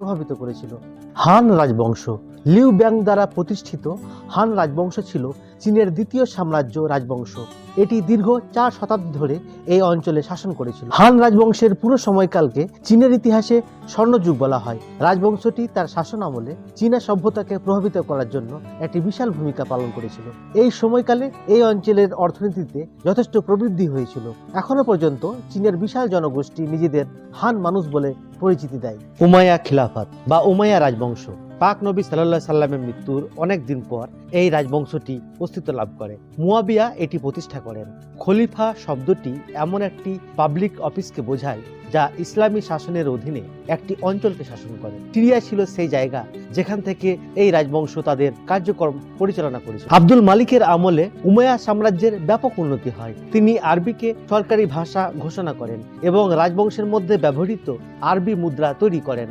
প্রভাবিত করেছিল। হান রাজবংশ লিউ ব্যাং দ্বারা প্রতিষ্ঠিত হান রাজবংশ ছিল চীনের দ্বিতীয় সাম্রাজ্য রাজবংশ। এটি দীর্ঘ চার শতাব্দী ধরে এই অঞ্চলে শাসন করেছিল। হান রাজবংশের পুরো সময়কালকে চীনের ইতিহাসে স্বর্ণযুগ বলা হয়। রাজবংশটি তার শাসন আমলে চীনা সভ্যতাকে প্রভাবিত করার জন্য একটি বিশাল ভূমিকা পালন করেছিল। এই সময়কালে এই অঞ্চলের অর্থনীতিতে যথেষ্ট প্রবৃদ্ধি হয়েছিল। এখনও পর্যন্ত চীনের বিশাল জনগোষ্ঠী নিজেদের হান মানুষ বলে পরিচিতি দেয়। উমায়া খিলাফত বা উমায়া রাজবংশ। পাক নবী সাল্লাহ সাল্লামের মৃত্যুর অনেক দিন পর এই রাজবংশটি অস্তিত্ব লাভ করে। মুয়াবিয়া এটি প্রতিষ্ঠা করেন। খলিফা শব্দটি এমন একটি পাবলিক অফিসকে বোঝায়, যা ইসলামী শাসনের অধীনে একটি অঞ্চলকে শাসন করে। সিরিয়া ছিল সেই জায়গা যেখান থেকে এই রাজবংশ তাদের কার্যক্রম পরিচালনা করেছিল। আব্দুল মালিকের আমলে উমায়া সাম্রাজ্যের ব্যাপক উন্নতি হয়। তিনি আরবিকে সরকারি ভাষা ঘোষণা করেন এবং রাজবংশের মধ্যে ব্যবহৃত আরবি মুদ্রা তৈরি করেন।